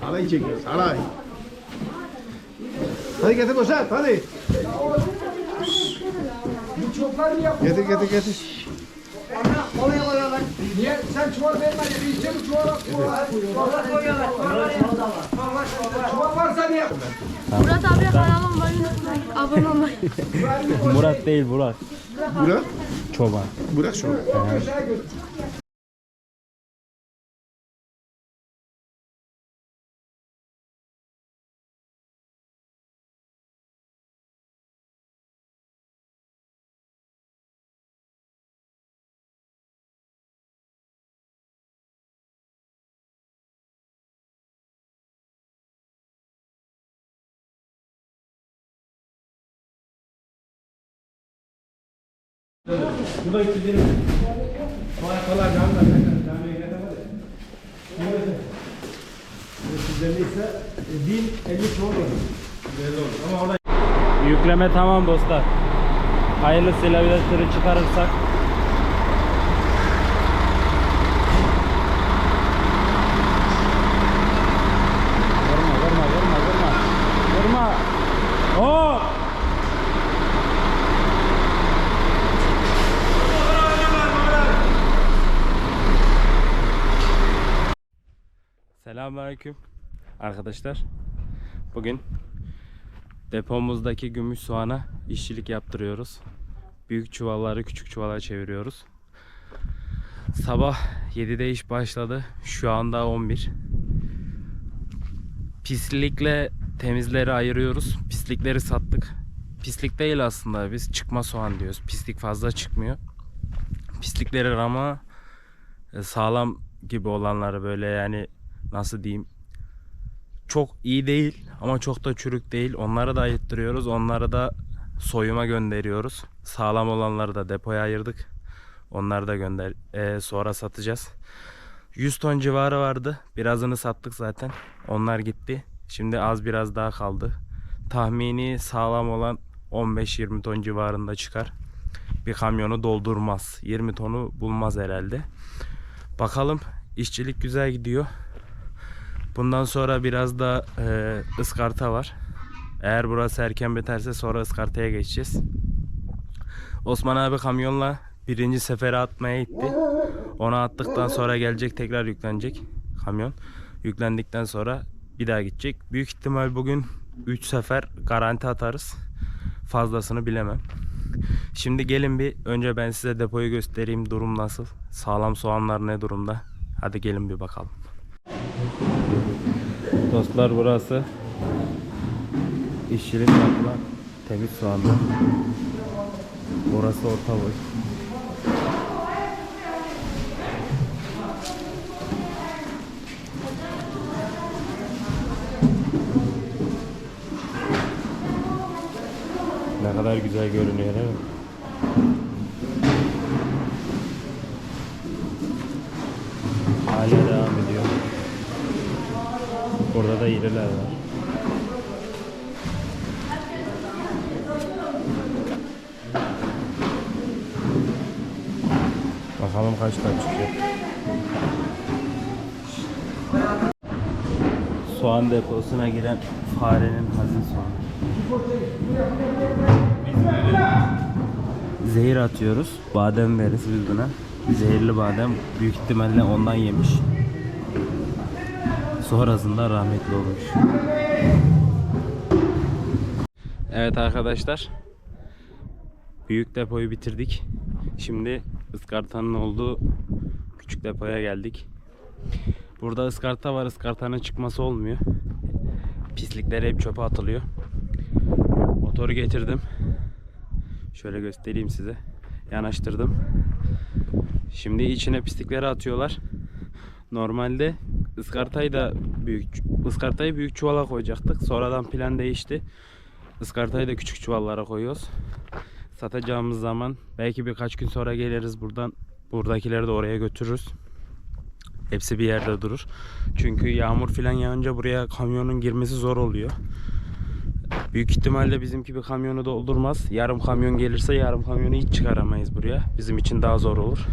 Halayı çekiyoruz. Halay. Hadi getir boşalt hadi. Bu çoklar niye? Getir getir getir. Ana. Niye? Sen çuval vermedin. Bir içe mi? Çuvala koyuyorlar. Çuval varsa niye? Murat abi kanalıma abone olmayı. Murat değil Burak. Burak. Çoban. Burak şu. Canım da. Camiye gelemedi. Sizde neyse 1050 çoğu olur. Belli olur. Ama orada Yükleme tamam dostlar. Hayırlısıyla bir de çıkarırsak. Selamünaleyküm arkadaşlar. Bugün depomuzdaki gümüş soğana işçilik yaptırıyoruz. Büyük çuvalları küçük çuvala çeviriyoruz. Sabah 7'de iş başladı. Şu anda 11. Pislikle temizleri ayırıyoruz. Pislikleri sattık. Pislik değil aslında biz çıkma soğan diyoruz. Pislik fazla çıkmıyor. Pislikleri ama e, sağlam gibi olanları böyle yani nasıl diyeyim çok iyi değil ama çok da çürük değil. Onları da ayıttırıyoruz. Onları da soyuma gönderiyoruz. Sağlam olanları da depoya ayırdık. Onları da gönder e, sonra satacağız. 100 ton civarı vardı. Birazını sattık zaten. Onlar gitti. Şimdi az biraz daha kaldı. Tahmini sağlam olan 15-20 ton civarında çıkar. Bir kamyonu doldurmaz. 20 tonu bulmaz herhalde. Bakalım işçilik güzel gidiyor. Bundan sonra biraz da e, ıskarta var. Eğer burası erken biterse sonra ıskartaya geçeceğiz. Osman abi kamyonla birinci sefere atmaya gitti. Onu attıktan sonra gelecek tekrar yüklenecek kamyon. Yüklendikten sonra bir daha gidecek. Büyük ihtimal bugün 3 sefer garanti atarız. Fazlasını bilemem. Şimdi gelin bir önce ben size depoyu göstereyim. Durum nasıl? Sağlam soğanlar ne durumda? Hadi gelin bir bakalım. Dostlar burası işçilik yapılan temiz soğanlar. Burası orta boy. Ne kadar güzel görünüyor değil mi? İriler var. Bakalım kaç kaç çıkıyor. Soğan deposuna giren farenin hazin soğanı. Zehir atıyoruz. Badem veririz biz buna. Zehirli badem büyük ihtimalle ondan yemiş. Sonrasında rahmetli olmuş. Evet arkadaşlar. Büyük depoyu bitirdik. Şimdi ıskartanın olduğu küçük depoya geldik. Burada ıskarta var. Iskartanın çıkması olmuyor. Pislikler hep çöpe atılıyor. Motoru getirdim. Şöyle göstereyim size. Yanaştırdım. Şimdi içine pislikleri atıyorlar. Normalde ıskartayı da büyük ıskartayı büyük çuvala koyacaktık. Sonradan plan değişti. Iskartayı da küçük çuvallara koyuyoruz. Satacağımız zaman belki birkaç gün sonra geliriz buradan. Buradakileri de oraya götürürüz. Hepsi bir yerde durur. Çünkü yağmur falan yağınca buraya kamyonun girmesi zor oluyor. Büyük ihtimalle bizimki bir kamyonu doldurmaz. Yarım kamyon gelirse yarım kamyonu hiç çıkaramayız buraya. Bizim için daha zor olur.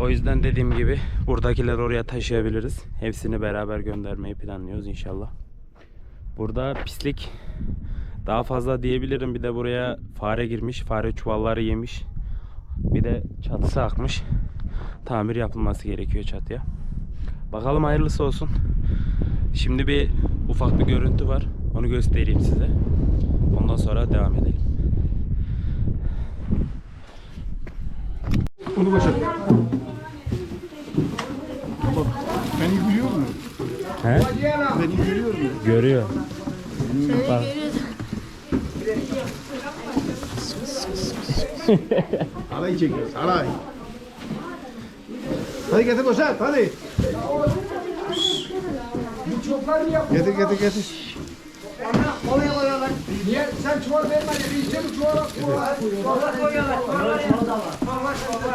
O yüzden dediğim gibi buradakileri oraya taşıyabiliriz. Hepsini beraber göndermeyi planlıyoruz inşallah. Burada pislik daha fazla diyebilirim. Bir de buraya fare girmiş. Fare çuvalları yemiş. Bir de çatısı akmış. Tamir yapılması gerekiyor çatıya. Bakalım hayırlısı olsun. Şimdi bir ufak bir görüntü var. Onu göstereyim size. Ondan sonra devam edelim. Onu başa. Bak, beni görüyor mu? He? Beni görüyor mu? Görüyor. Bak. Halay çekiyoruz, halay. Hadi getir boşalt, hadi. Getir, getir, getir. Oraya koyuyorlar. Niye? Sen çuval vermedin. Bir içeri çuvala çuvala çuvala koyuyorlar.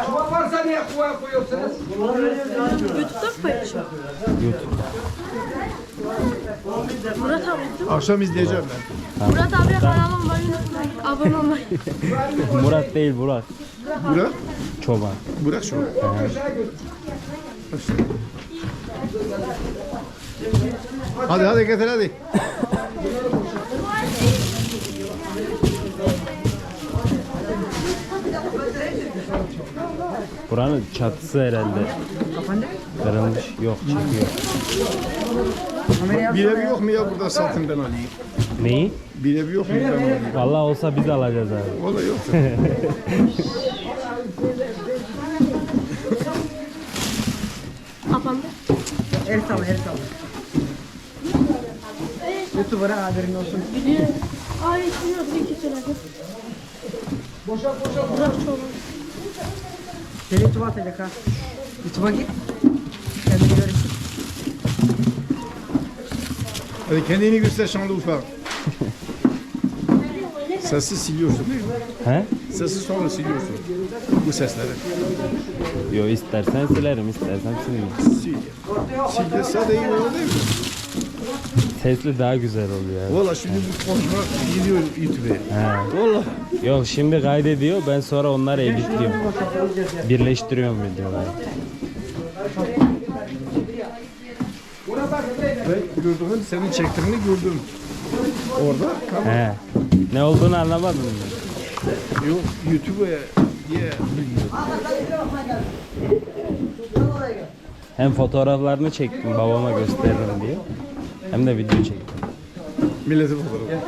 Çuval varsa niye çuvala koyuyorsunuz? YouTube'da mı paylaşıyor? Murat abi değil mi? Akşam izleyeceğim ben. Murat abi kanalıma abone olmayı. Murat değil Burak. Burak, Çoban. Burak şu. Hadi hadi getir hadi. Buranın çatısı herhalde. Kırılmış. Yok çıkıyor. Bir ev yok mu ya burada satın ben alayım? Neyi? Bir ev yok mu ben alayım? Vallahi olsa biz alacağız abi. O da yok. Kapandı. El salla el salla. YouTuber'a haberin olsun. Ay içmiyor. İki sürede. Boşalt boşalt. Murat çoban. Seni YouTube'a atacak ha. YouTube'a git. Kendini görürsün. Hadi kendini göster Şanlıurfa. Sesi siliyorsun değil mi? He? Sesi sonra siliyorsun. Bu sesleri. Yo istersen silerim istersen silmeyeyim. Sil. Sil de iyi olur değil mi? Sesli daha güzel oluyor abi. Valla şimdi bu konuşma gidiyor YouTube'e. Valla. Yok şimdi kaydediyor ben sonra onları editliyorum. Birleştiriyorum videoları. Ben gördüm, senin çektiğini gördüm. Orada kamera He. Ne olduğunu anlamadım mı? yok YouTube'e diye bilmiyorum. Hem fotoğraflarını çektim babama gösteririm diye. Hem de video çektim. Milletin fotoğrafı.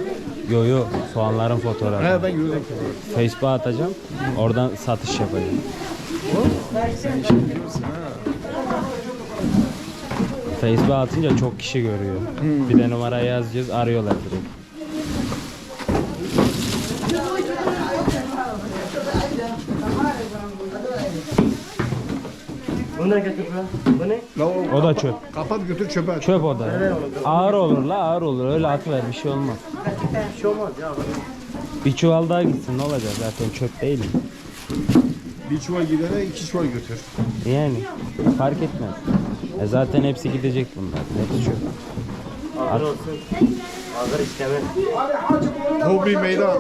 Yo yo soğanların fotoğrafı. He ben gördüm fotoğrafı. Facebook'a atacağım. Oradan satış yapacağım. Sen işe giriyorsun ha. Facebook'a atınca çok kişi görüyor. Bir de numarayı yazacağız arıyorlar direkt. La o, O da çöp. kapat götür çöpe at. Çöp o da. Ağır olur la ağır olur. Öyle atıver bir şey olmaz. Bir çuval daha gitsin ne olacak zaten çöp değil mi? Bir çuval gidene iki çuval götür. Yani fark etmez. E zaten hepsi gidecek bunlar. Hepsi çöp. Hadi hacı bunu da Hobi meydan.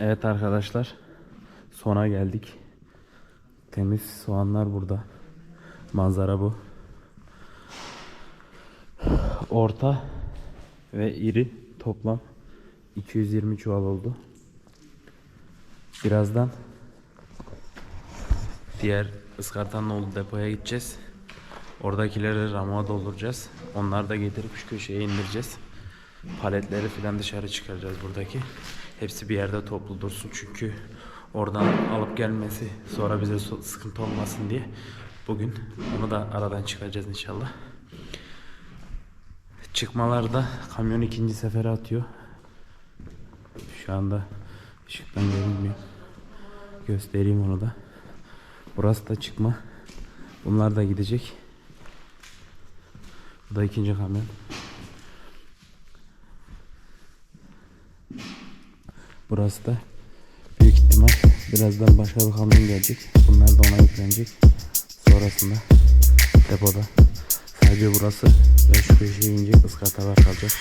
Evet arkadaşlar. Sona geldik. Temiz soğanlar burada. Manzara bu. Orta ve iri toplam 220 çuval oldu. Birazdan diğer ıskartanın olduğu depoya gideceğiz. Oradakileri ramuğa dolduracağız. Onları da getirip şu köşeye indireceğiz. Paletleri falan dışarı çıkaracağız buradaki. Hepsi bir yerde toplu dursun çünkü oradan alıp gelmesi sonra bize sıkıntı olmasın diye bugün onu da aradan çıkaracağız inşallah. Çıkmalarda kamyon ikinci sefere atıyor. Şu anda ışıktan görünmüyor. Göstereyim onu da. Burası da çıkma. Bunlar da gidecek. Bu da ikinci kamyon. Burası da birazdan başka bir kamyon gelecek. Bunlar da ona yüklenecek. Sonrasında depoda sadece burası ve şu köşeye inecek ıskartalar kalacak.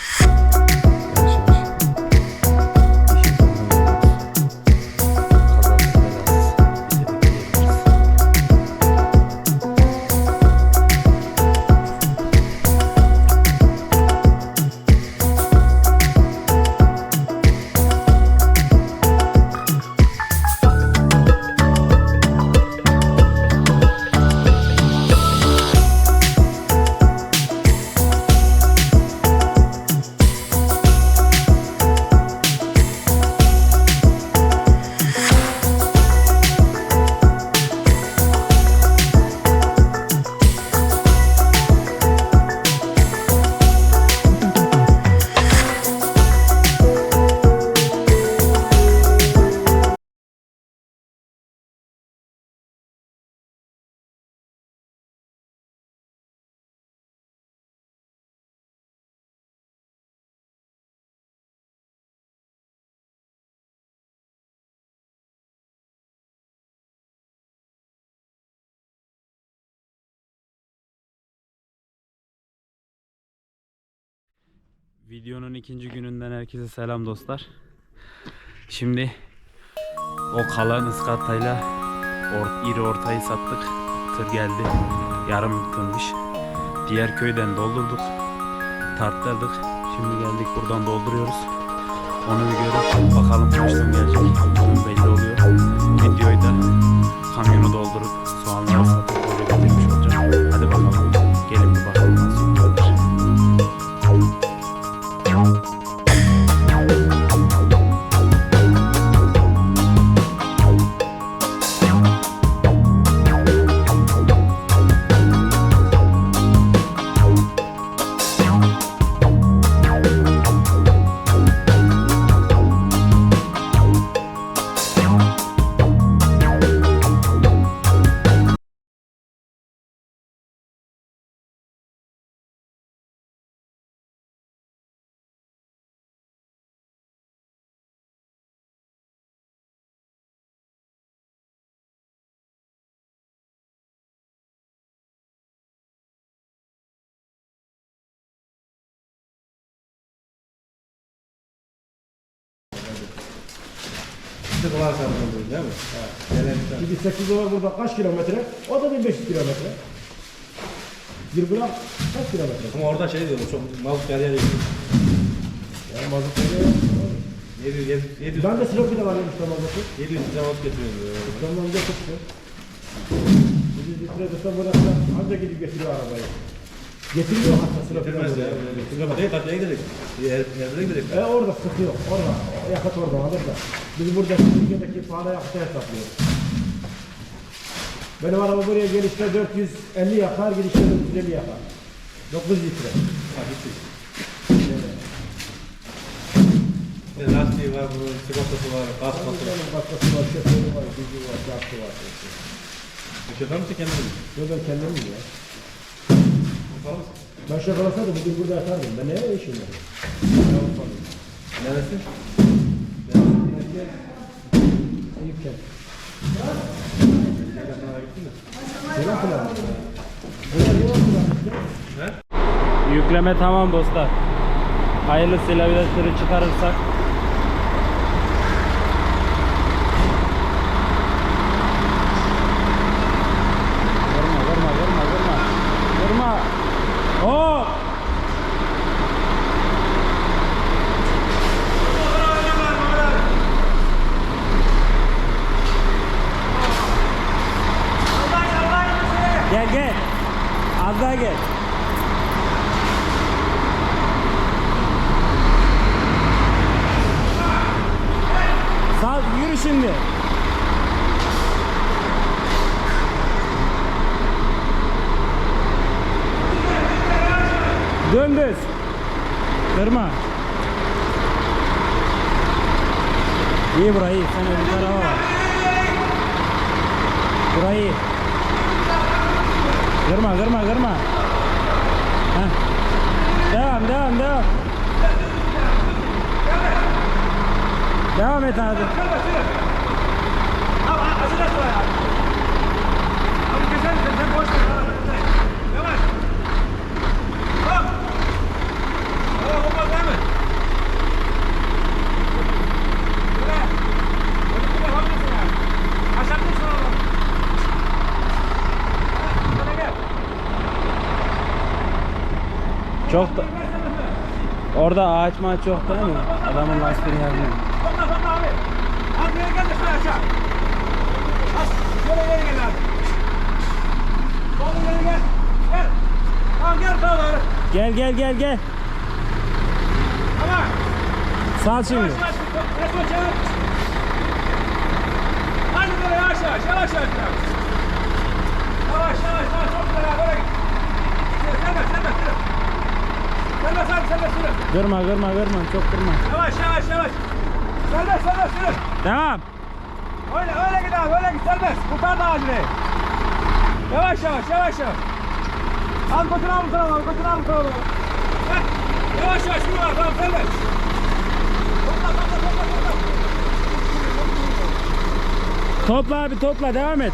Videonun ikinci gününden herkese selam dostlar. Şimdi o kalan ıskartayla or, iri ortayı sattık. Tır geldi. Yarım tınmış. Diğer köyden doldurduk. Tarttırdık. Şimdi geldik buradan dolduruyoruz. Onu bir görüp bakalım kaç ton gelecek. Bugün belli oluyor. Videoyu da kamyonu doldurup soğanları Sıkılar sarılıyor değil mi? Evet. Gelen Şimdi 8 dolar burada kaç kilometre? O da 1500 kilometre. Gram kaç kilometre? Ama orada şey diyorum çok mazot yer yer yiyor. Yani mazot veriyor. 700 700 700 Ben de Silopi'de varım işte mazotu. 700 litre mazot getiriyor diyor. İstanbul'dan getirtti. 100 litre desem burada anca gidip getiriyor arabayı. Getiriyor hatta Silopi'den. Getirmez ya. değil tatlıya gidecek. Yerlere gidecek. E orada sıkı yok. Orada. Yakıt orada alır da. Biz burada Türkiye'deki pahalı yakıtı hesaplıyoruz. Benim araba buraya gelişte 450 yakar, gidişte 450 yakar. 9 litre. Ha gitti. De Lastiği var, bunun sigortası var, kaskası var. Başkası var, şoförü var, gücü var, şartı var. Şoför müsün kendin mi? Yo ben kendim ya. Ben şoför olsaydım bugün burada yatardım. Ben neye işim var? Neresi? Eyüpken. Selam lan? Yükleme tamam dostlar. Hayırlısıyla tırı çıkarırsak. Vurma vurma vurma vurma. Vurma. Hop. Gel gel. Az daha gel. Sağ yürü şimdi. Döndüz. Kırma. İyi burayı. Sen öbür tarafa bak. Burayı. Kırma kırma kırma. Heh. Devam devam devam. Devam et abi. Çok da... Orada ağaç maç yok değil mi? Adamın lastiğini yazmıyor. Gel gel gel gel. Sağ şimdi. Hadi böyle yavaş yavaş, yavaş yavaş. Yavaş yavaş, yavaş, çok güzel. Böyle git. Sen de, sen de, sürü. Sen de, sen de, sen de sürü. Kırma kırma kırma çok kırma. Yavaş yavaş yavaş. Serbest, serbest sürü. Devam. Öyle, öyle git abi, öyle git serbest. Kurtar da ağacını. Yavaş yavaş, yavaş yavaş. Al kutunu al kutunu al kutunu al kutunu al. Yavaş yavaş yürü abi, tamam serbest. Topla, topla, topla, topla. Topla abi topla devam et.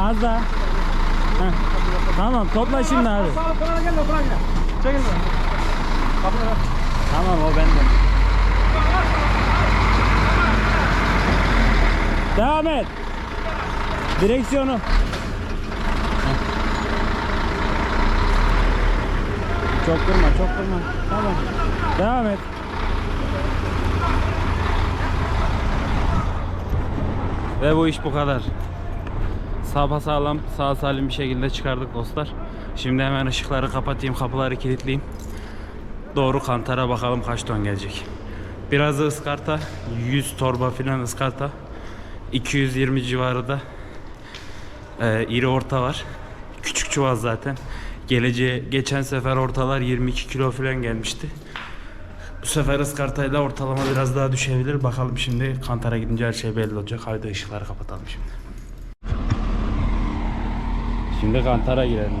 Az daha. Heh. Tamam topla şimdi abi. Sağ ol, kenara gel, otur gel. Çekil buradan. Kapıları aç. Tamam o bende. Devam et. Direksiyonu. Çok durma, çok durma. Tamam. Devam et. Ve bu iş bu kadar. Sapa sağlam, sağ salim bir şekilde çıkardık dostlar. Şimdi hemen ışıkları kapatayım, kapıları kilitleyeyim. Doğru kantara bakalım kaç ton gelecek. Biraz da ıskarta, 100 torba filan ıskarta. 220 civarı da e, iri orta var. Küçük çuval zaten. Geleceğe geçen sefer ortalar 22 kilo falan gelmişti. Bu sefer ıskartayla ortalama biraz daha düşebilir. Bakalım şimdi kantara gidince her şey belli olacak. Haydi ışıkları kapatalım şimdi. Şimdi kantara girelim.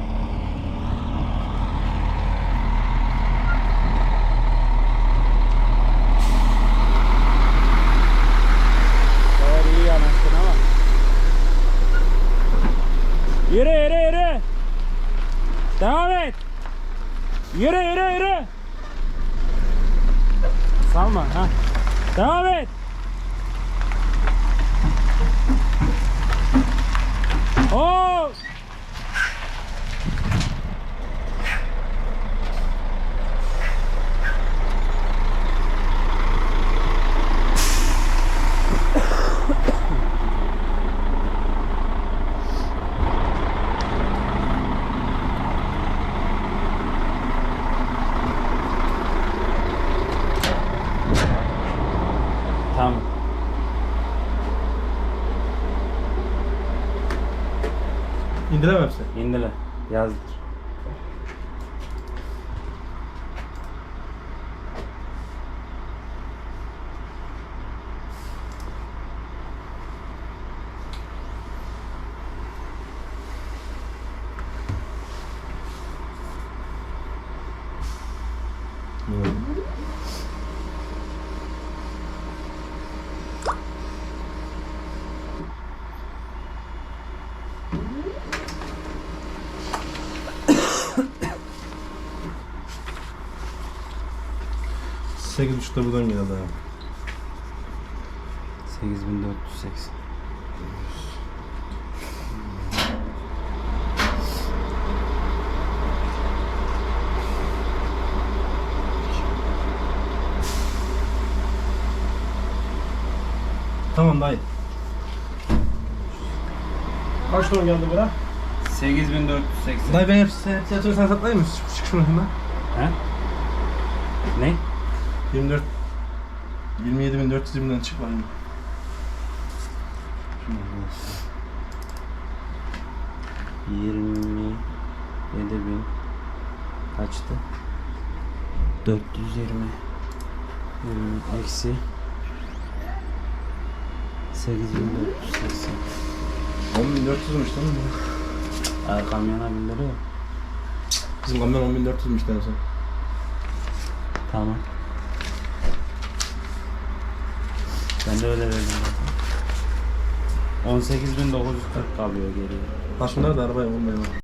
Eğer iyi yanaştın ama. Yürü yürü yürü. Devam et. Yürü yürü yürü. Salma ha. Devam et. Oo. Tamam. İndiremem sen. İndile. Yazdır. Sekiz buçukta buradan geldi abi. 8480. Tamam dayı. Kaç ton geldi bura? 8480. Dayı ben hepsi, hepsi yatırı sen satmayayım mı? Çık şunu hemen. He? Ne? 24 27.420'den çık. Yirmi yedi bin kaçtı? 420 20 eksi 8480 10.400'müş değil mi? Ay kamyona bindiriyor. Bizim kamyon 10.400'müş en son. Tamam. Ben de öyle verdim zaten. 18.940 kalıyor geriye. Ha şunlar da arabaya olmuyor.